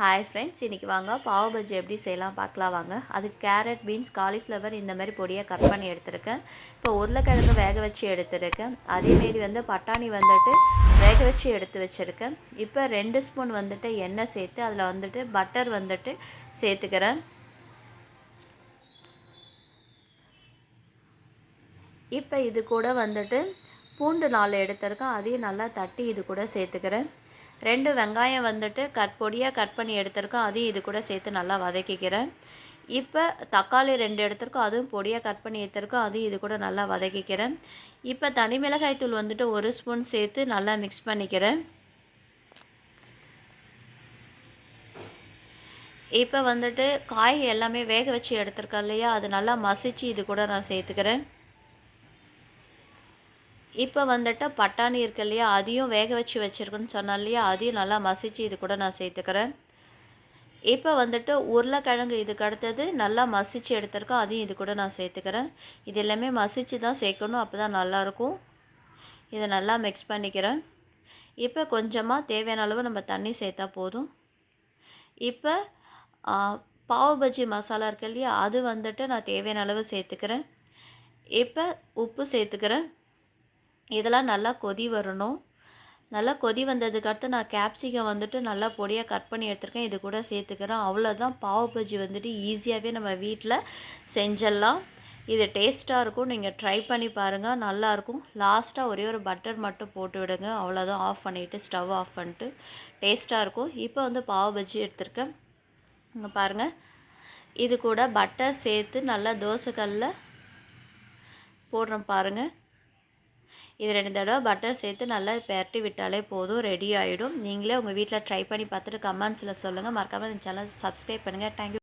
Hi friends இன்றைக்கி வாங்க. பாவ் பஜ்ஜி எப்படி செய்யலாம் பார்க்கலாம் வாங்க. அதுக்கு கேரட் பீன்ஸ் காலிஃப்ளவர் இந்த மாதிரி பொடியாக கட் பண்ணி எடுத்திருக்கேன். இப்போ உருளைக்கிழங்கு வேக வச்சு எடுத்திருக்கேன். அதேமாரி வந்து பட்டாணி வந்துட்டு வேக வச்சு எடுத்து வச்சுருக்கேன். இப்போ ரெண்டு ஸ்பூன் வந்துட்டு எண்ணெய் சேர்த்து அதில் வந்துட்டு பட்டர் வந்துட்டு சேர்த்துக்கிறேன். இப்போ இது கூட வந்துட்டு பூண்டு நாலு எடுத்திருக்கேன். அதையும் நல்லா தட்டி இது கூட சேர்த்துக்கிறேன். ரெண்டு வெங்காயம் வந்துட்டு கட் பொடியாக கட் பண்ணி எடுத்திருக்கோம். அதையும் இது கூட சேர்த்து நல்லா வதக்கிக்கிறேன். இப்போ தக்காளி ரெண்டு எடுத்திருக்கோம். அதுவும் பொடியாக கட் பண்ணி எடுத்திருக்கோம். அதையும் இது கூட நல்லா வதக்கிக்கிறேன். இப்போ தனி மிளகாய் தூள் வந்துட்டு ஒரு ஸ்பூன் சேர்த்து நல்லா மிக்ஸ் பண்ணிக்கிறேன். இப்போ வந்துட்டு காய் எல்லாமே வேக வச்சு எடுத்திருக்கேன் இல்லையா? அது நல்லா மசிச்சு இது கூட நான் சேர்த்துக்கிறேன். இப்போ வந்துட்டு பட்டாணி இருக்கு இல்லையா அதையும் வேக வச்சு வச்சுருக்குன்னு சொன்னேன் இல்லையா அதையும் நல்லா மசிச்சு இது கூட நான் சேர்த்துக்கிறேன். இப்போ வந்துட்டு உருளைக்கிழங்கு இதுக்கு அடுத்தது நல்லா மசிச்சு எடுத்திருக்கோம் அதையும் இது கூட நான் சேர்த்துக்கிறேன். இது எல்லாமே மசிச்சு தான் சேர்க்கணும் அப்போ தான் நல்லாயிருக்கும் இதை நல்லா மிக்ஸ் பண்ணிக்கிறேன். இப்போ கொஞ்சமாக தேவையான அளவு நம்ம தண்ணி சேர்த்தா போதும். இப்போ பாவு பஜ்ஜி மசாலா இருக்கு இல்லையா அது வந்துட்டு நான் தேவையான அளவு சேர்த்துக்கிறேன். இப்போ உப்பு சேர்த்துக்கிறேன். இதெல்லாம் நல்லா கொதி வரணும். நல்லா கொதி வந்ததுக்கடுத்து நான் கேப்சிகம் வந்துட்டு நல்லா பொடியாக கட் பண்ணி எடுத்துருக்கேன். இது கூட சேர்த்துக்கிறேன். அவ்வளோதான் பாவு பஜ்ஜி வந்துட்டு ஈஸியாகவே நம்ம வீட்டில் செஞ்சிடலாம் இது டேஸ்ட்டாக இருக்கும். நீங்கள் ட்ரை பண்ணி பாருங்கள் நல்லாயிருக்கும் லாஸ்ட்டாக ஒரே ஒரு பட்டர் மட்டும் போட்டு விடுங்க. அவ்வளோதான் ஆஃப் பண்ணிவிட்டு ஸ்டவ் ஆஃப் பண்ணிட்டு டேஸ்ட்டாக இருக்கும். இப்போ வந்து பாவு பஜ்ஜி எடுத்திருக்கேன். இங்கே பாருங்கள் இது கூட பட்டர் சேர்த்து நல்லா தோசைக்கல்லில் போடுறேன் பாருங்கள் இது ரெண்டு தடவை பட்டர் சேர்த்து நல்லா பெரட்டி விட்டாலே போதும் ரெடி ஆகிடும் நீங்களே உங்கள் வீட்டில் ட்ரை பண்ணி பார்த்துட்டு கமெண்ட்ஸில் சொல்லுங்கள் மறக்காமல் இந்த சேனல் சப்ஸ்கிரைப் பண்ணுங்கள் தேங்க்யூ